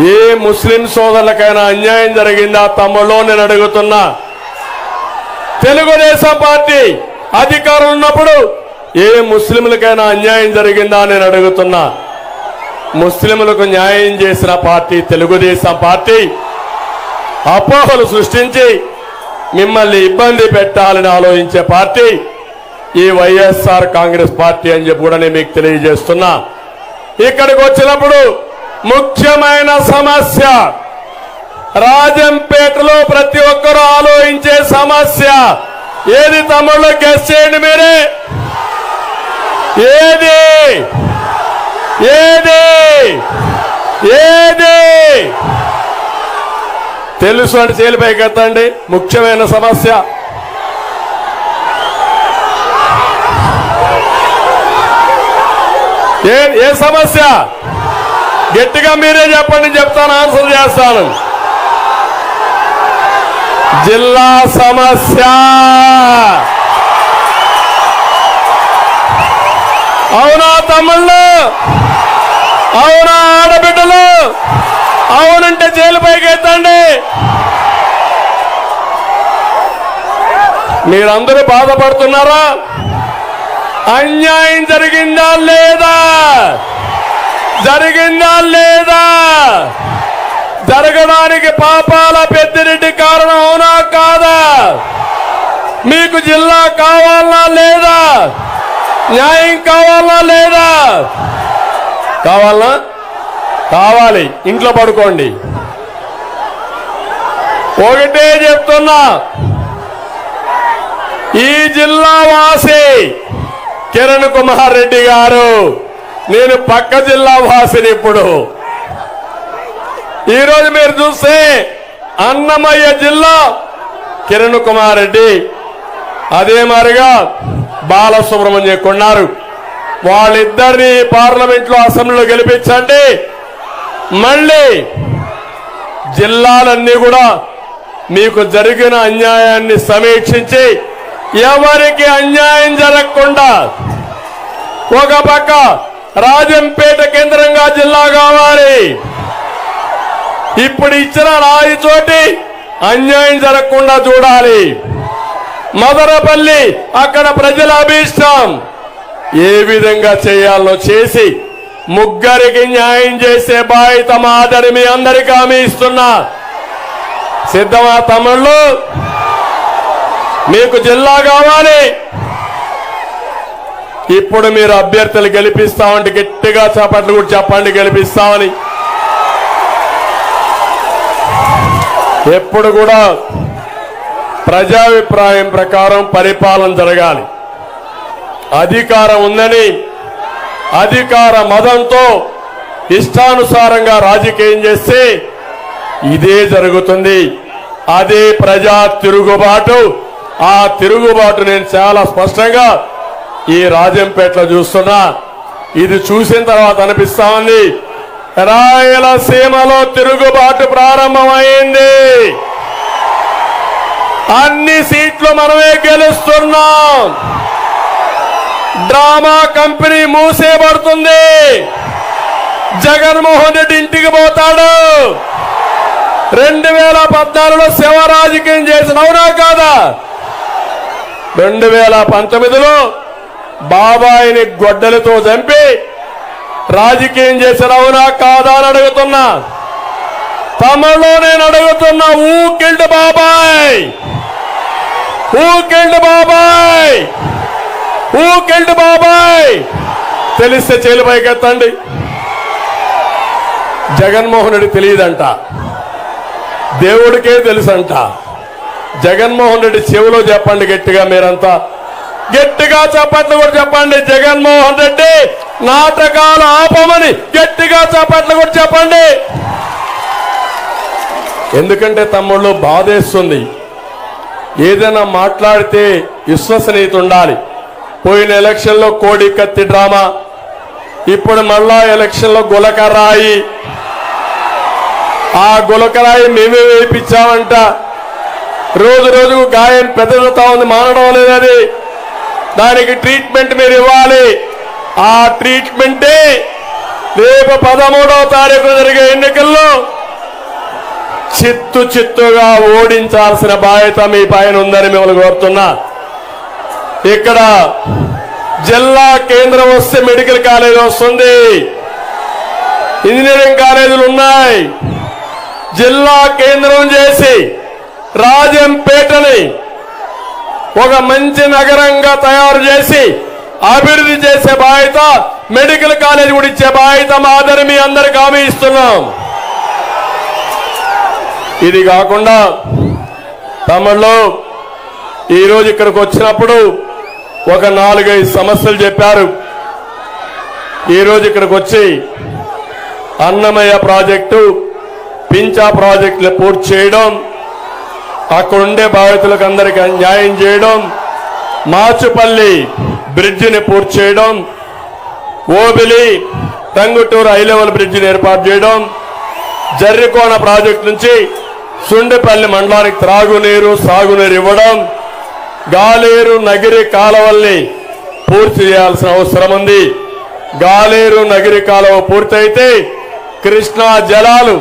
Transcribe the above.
ఏ ముస్లిం సోదరులకైనా అన్యాయం జరిగిందా తమలో నేను అడుగుతున్నా. తెలుగుదేశం పార్టీ అధికారం ఉన్నప్పుడు ఏ ముస్లింలకైనా అన్యాయం జరిగిందా నేను అడుగుతున్నా. ముస్లింలకు న్యాయం చేసిన పార్టీ తెలుగుదేశం పార్టీ. అపోహలు సృష్టించి మిమ్మల్ని ఇబ్బంది పెట్టాలని ఆలోచించే పార్టీ ఈ వైఎస్ఆర్ కాంగ్రెస్ పార్టీ అని చెప్పి కూడా నేను మీకు తెలియజేస్తున్నా. ఇక్కడికి వచ్చినప్పుడు ముఖ్యమైన సమస్య. రాజంపేటలో ప్రతి ఒక్కరూ ఆలోచించే సమస్య. ఏది తమ్ముళ్ళు గెస్ట్ చేయండి మీరే? ఏది? ఏది? ఏది? తెలుసు అంటే చేలిపైకి ఎత్తండి. ముఖ్యమైన సమస్య. ఏ ఏ సమస్య? గట్టిగా మీరే చెప్పండి చెప్తాను ఆన్సర్ చేస్తాను. జిల్లా సమస్య. అవునా తమ్ముళ్ళు? అవునా ఆడబిడ్డలు? అవునంటే జైలు పైకి ఎత్తండి మీరందరూ బాధపడుతున్నారా? అన్యాయం జరిగిందా లేదా? జరిగిందా లేదా? జరగడానికి పాపాల పెద్దిరెడ్డి కారణం అవునా కాదా? మీకు జిల్లా కావాలనా లేదా? న్యాయం కావాలనా లేదా? కావాలనా? కావాలి. ఇంట్లో పడుకోండి. ఒకటే చెప్తున్నా. ఈ జిల్లా వాసి కిరణ్ కుమార్ రెడ్డి గారు నేను పక్క జిల్లా వాసిని ఇప్పుడు. ఈరోజు మీరు చూస్తే అన్నమయ్య జిల్లా కిరణ్ కుమార్ రెడ్డి. అదే మారిగా బాలసుబ్రహ్మణ్యం కొన్నారు. వాళ్ళిద్దరిని పార్లమెంట్లో అసెంబ్లీలో గెలిపించండి. మళ్ళీ జిల్లాలన్నీ కూడా మీకు జరిగిన అన్యాయాన్ని సమీక్షించి ఎవరికి అన్యాయం జరగకుండా ఒక పక్క రాజంపేట కేంద్రంగా జిల్లా కావాలి. ఇప్పుడు ఇచ్చిన రాయి చోటి అన్యాయం జరగకుండా చూడాలి. మదరపల్లి అక్కడ ప్రజల అభీష్టం. ఏ విధంగా చేయాలో చేసి ముగ్గురికి న్యాయం చేసే బాధ్యత మాదని మీ అందరికీ హామీ ఇస్తున్నా. సిద్ధమా తమ్ముళ్ళు? మీకు జిల్లా కావాలి. ఇప్పుడు మీరు అభ్యర్థులు గెలిపిస్తామంటే గట్టిగా చేపట్లు కూడా చెప్పండి గెలిపిస్తామని. ఎప్పుడు కూడా ప్రజాభిప్రాయం ప్రకారం పరిపాలన జరగాలి. అధికారం ఉందని అధికార మదంతో ఇష్టానుసారంగా రాజకీయం చేస్తే ఇదే జరుగుతుంది. అదే ప్రజా తిరుగుబాటు. ఆ తిరుగుబాటు నేను చాలా స్పష్టంగా ఈ రాజంపేటలో చూస్తున్నా. ఇది చూసిన తర్వాత అనిపిస్తా ఉంది. రాయలసీమలో తిరుగుబాటు ప్రారంభమైంది. అన్ని సీట్లు మనమే గెలుస్తున్నాం. డ్రామా కంపెనీ మూసేయబడుతుంది జగన్మోహన్ రెడ్డి ఇంటికి పోతాడు. రెండు వేల పద్నాలుగులో శివ రాజకీయం చేసిన అవునా కాదా? రెండు వేల పంతొమ్మిదిలో బాబాయిని గొడ్డలతో చంపి రాజకీయం చేసిన అవునా కాదా అని అడుగుతున్నా. తమలో నేను అడుగుతున్నా ఊ కిల్డ్ బాబాయ్! ఊ కిల్డ్ బాబాయ్! ఊ కిల్డ్ బాబాయ్! తెలిస్తే చేలు పైకెత్తండి. జగన్మోహన్ రెడ్డి తెలియదంట. దేవుడికే తెలుసంట. జగన్మోహన్ రెడ్డి చెవిలో చెప్పండి గట్టిగా మీరంతా. గట్టిగా చెప్పట్లు కూడా చెప్పండి జగన్మోహన్ రెడ్డి. నాటకాలు ఆపమని గట్టిగా చెప్పట్లు కూడా చెప్పండి. ఎందుకంటే తమ్ముళ్ళు బాధేస్తుంది. ఏదైనా మాట్లాడితే విశ్వసనీయత ఉండాలి. పోయిన ఎలక్షన్లో కోడి కత్తి డ్రామా. ఇప్పుడు మళ్ళా ఎలక్షన్లో గులకరాయి. ఆ గులకరాయి మేమే వేయించామంట రోజు రోజుకు గాయం పెద్దదవుతా ఉంది మానడం లేదని దానికి ట్రీట్మెంట్ మీరు ఇవ్వాలి. ఆ ట్రీట్మెంటే రేపు పదమూడవ తారీఖు జరిగే ఎన్నికల్లో చిత్తు చిత్తుగా ఓడించాల్సిన బాధ్యత మీ పైన ఉందని మిమ్మల్ని కోరుతున్నా. ఇక్కడ జిల్లా కేంద్రం వస్తే మెడికల్ కాలేజ్ వస్తుంది. ఇంజనీరింగ్ కాలేజీలు ఉన్నాయి. జిల్లా కేంద్రం చేసి రాజంపేటని ఒక మంచి నగరంగా తయారు చేసి అభివృద్ధి చేసే బాధ్యత మెడికల్ కాలేజ్ కూడా ఇచ్చే బాధ్యత మాదని మీ అందరికి హామీ ఇస్తున్నాం. ఇది కాకుండా తమిళలో ఈరోజు ఇక్కడికి వచ్చినప్పుడు ఒక నాలుగైదు సమస్యలు చెప్పారు. ఈరోజు ఇక్కడికి వచ్చి అన్నమయ్య ప్రాజెక్టు పించా ప్రాజెక్టులు పూర్తి చేయడం అక్కడ ఉండే బాధితులకు అందరికీ న్యాయం చేయడం మాచుపల్లి బ్రిడ్జిని పూర్తి చేయడం ఓబిలి టంగుటూరు హై లెవెల్ బ్రిడ్జిని ఏర్పాటు చేయడం జర్రికోన ప్రాజెక్టు నుంచి సుండిపల్లి మండలానికి త్రాగునీరు సాగునీరు ఇవ్వడం గాలేరు నగిరి కాలువల్ని పూర్తి చేయాల్సిన అవసరం ఉంది. గాలేరు నగిరి కాలువ పూర్తయితే కృష్ణా జలాలు